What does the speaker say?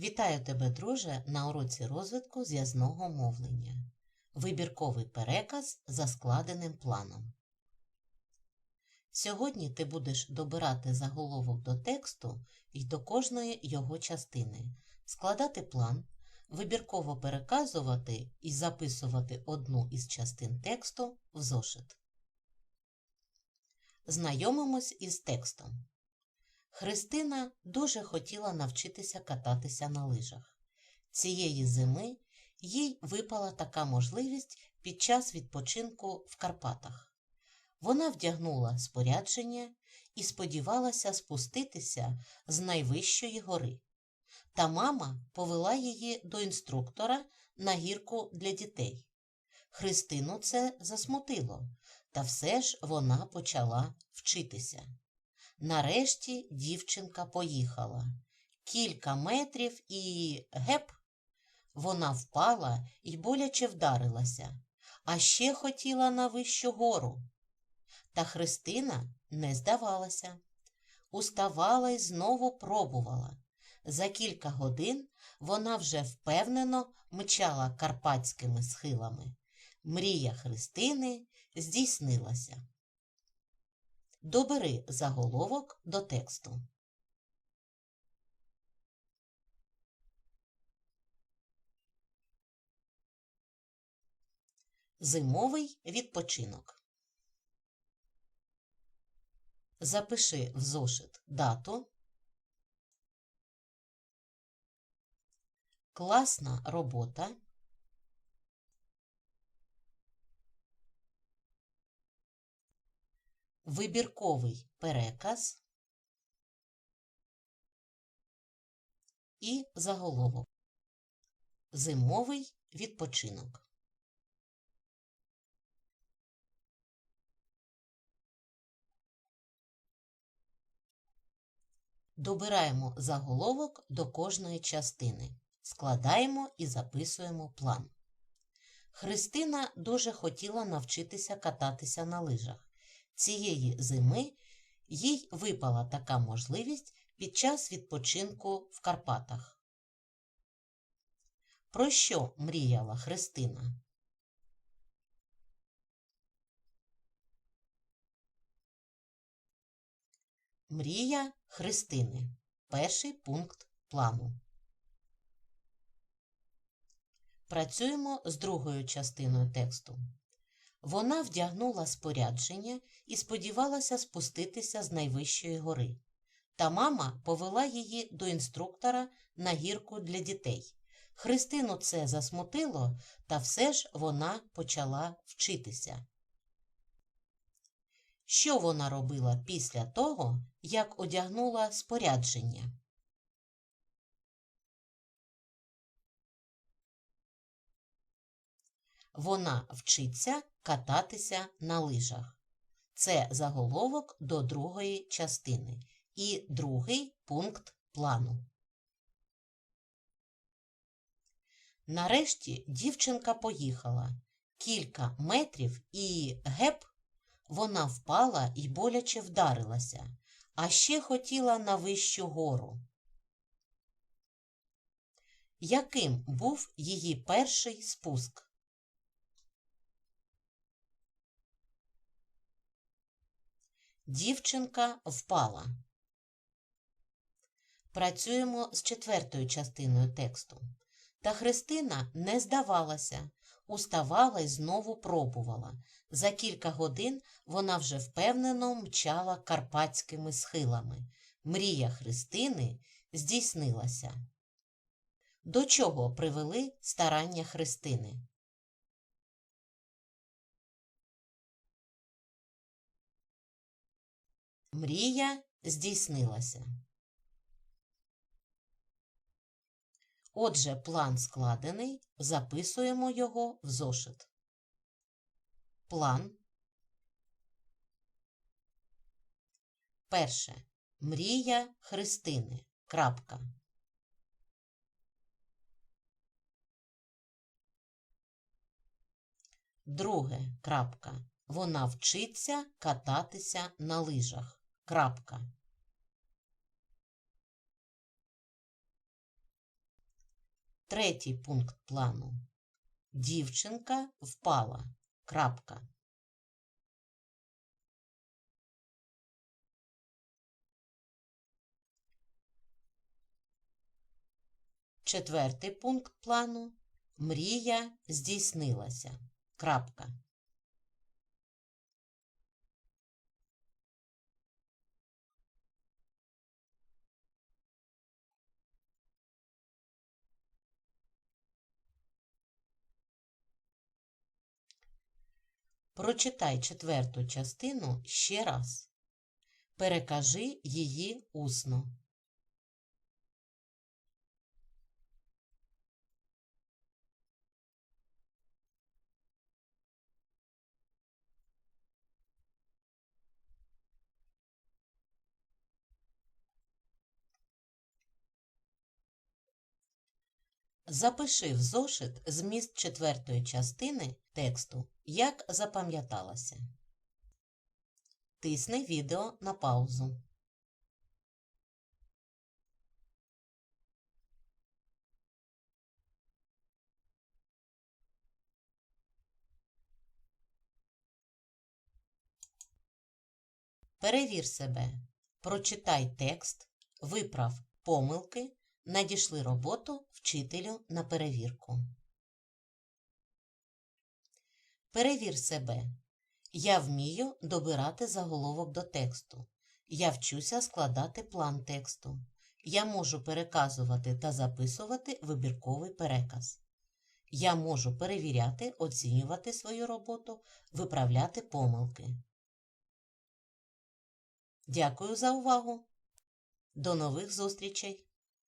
Вітаю тебе, друже, на уроці розвитку зв'язного мовлення. Вибірковий переказ за складеним планом. Сьогодні ти будеш добирати заголовок до тексту і до кожної його частини, складати план, вибірково переказувати і записувати одну із частин тексту в зошит. Знайомимось із текстом. Христина дуже хотіла навчитися кататися на лижах. Цієї зими їй випала така можливість під час відпочинку в Карпатах. Вона вдягнула спорядження і сподівалася спуститися з найвищої гори. Та мама повела її до інструктора на гірку для дітей. Христину це засмутило, та все ж вона почала вчитися. Нарешті дівчинка поїхала. Кілька метрів і геп. Вона впала і боляче вдарилася, а ще хотіла на вищу гору. Та Христина не здавалася. Уставала й знову пробувала. За кілька годин вона вже впевнено мчала карпатськими схилами. Мрія Христини здійснилася. Добери заголовок до тексту. Зимовий відпочинок. Запиши в зошит дату. Класна робота. Вибірковий переказ і заголовок. Зимовий відпочинок. Добираємо заголовок до кожної частини. Складаємо і записуємо план. Христина дуже хотіла навчитися кататися на лижах. Цієї зими їй випала така можливість під час відпочинку в Карпатах. Про що мріяла Христина? Мрія Христини. Перший пункт плану. Працюємо з другою частиною тексту. Вона вдягнула спорядження і сподівалася спуститися з найвищої гори. Та мама повела її до інструктора на гірку для дітей. Христину це засмутило, та все ж вона почала вчитися. Що вона робила після того, як одягнула спорядження? Вона вчиться кататися на лижах. Це заголовок до другої частини і другий пункт плану. Нарешті дівчинка поїхала кілька метрів і геп, вона впала і боляче вдарилася, а ще хотіла на вищу гору. Яким був її перший спуск? Дівчинка впала. Працюємо з четвертою частиною тексту. Та Христина не здавалася, уставала і знову пробувала. За кілька годин вона вже впевнено мчала карпатськими схилами. Мрія Христини здійснилася. До чого привели старання Христини? Мрія здійснилася. Отже, план складений, записуємо його в зошит. План. Перше. Мрія Христини. Крапка. Друге. Крапка. Вона вчиться кататися на лижах. Крапка. Третій пункт плану. Дівчинка впала. Крапка. Четвертий пункт плану. Мрія здійснилася. Крапка. Прочитай четверту частину ще раз. Перекажи її усно. Запиши в зошит зміст четвертої частини тексту, як запам'яталося. Тисни відео на паузу. Перевір себе. Прочитай текст, виправ помилки, надішли роботу вчителю на перевірку. Перевір себе. Я вмію добирати заголовок до тексту. Я вчуся складати план тексту. Я можу переказувати та записувати вибірковий переказ. Я можу перевіряти, оцінювати свою роботу, виправляти помилки. Дякую за увагу. До нових зустрічей!